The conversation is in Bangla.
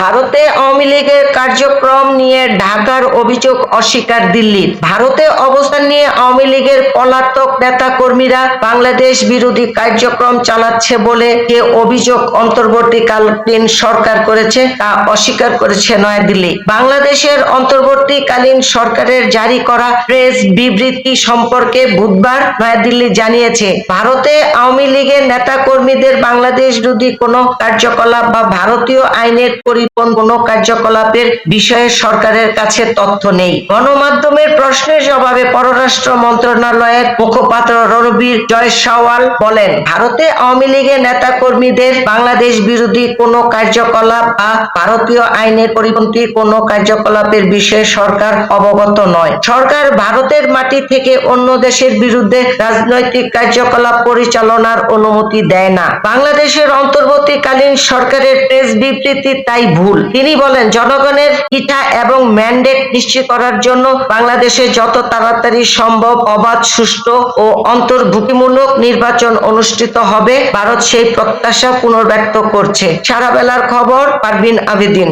ভারতে আওয়ামী লীগের কার্যক্রম নিয়ে ঢাকার অভিযোগ অস্বীকার দিল্লির। ভারতে অবস্থান নিয়ে আওয়ামী লীগের পলাতক নেতা কর্মীরা বাংলাদেশ বিরোধী কার্যক্রম চালাচ্ছে বলে যে অভিযোগ অন্তর্বর্তীকালীন সরকার করেছে তা অস্বীকার করেছে নয়াদিল্লি। বাংলাদেশের অন্তর্বর্তীকালীন সরকারের জারি করা প্রেস বিবৃতি সম্পর্কে বুধবার নয়াদিল্লি জানিয়েছে, ভারতে আওয়ামী লীগের নেতা কর্মীদের বাংলাদেশ বিরোধী কোনো কার্যকলাপ বা ভারতীয় আইনের পরিপূর্ণ কোনো কার্যকলাপের বিষয়ে সরকারের কাছে তথ্য নেই। গণমাধ্যমের প্রশ্নের জবাবে পররাষ্ট্র মন্ত্রণালয়ের মুখপাত্র রণবীর বলেন, ভারতে আওয়ামী লীগের নেতা কর্মীদের বাংলাদেশ বিরোধী কোনো কার্যকলাপ বা ভারতীয় আইনের পরিপন্থী কোনো কার্যকলাপের বিষয়ে সরকার অবগত নয়। সরকার ভারতের মাটি থেকে অন্য দেশের বিরুদ্ধে রাজনৈতিক কার্যকলাপ পরিচালনার অনুমতি দেয় না। বাংলাদেশের অন্তর্বর্তীকালীন সরকারের প্রেস বিবৃতি তাই ভুল। তিনি বলেন, জনগণের হিতা এবং ম্যান্ডেট নিশ্চিত করার জন্য বাংলাদেশে যত তাড়াতাড়ি সম্ভব অবাধ, সুষ্ঠু ও অন্তর্ভুক্তিমূলক নির্বাচন অনুষ্ঠিত হবে। ভারত সেই প্রত্যাশা পুনর্ব্যক্ত করছে। সারা বেলার খবর পারবিন আবেদিন।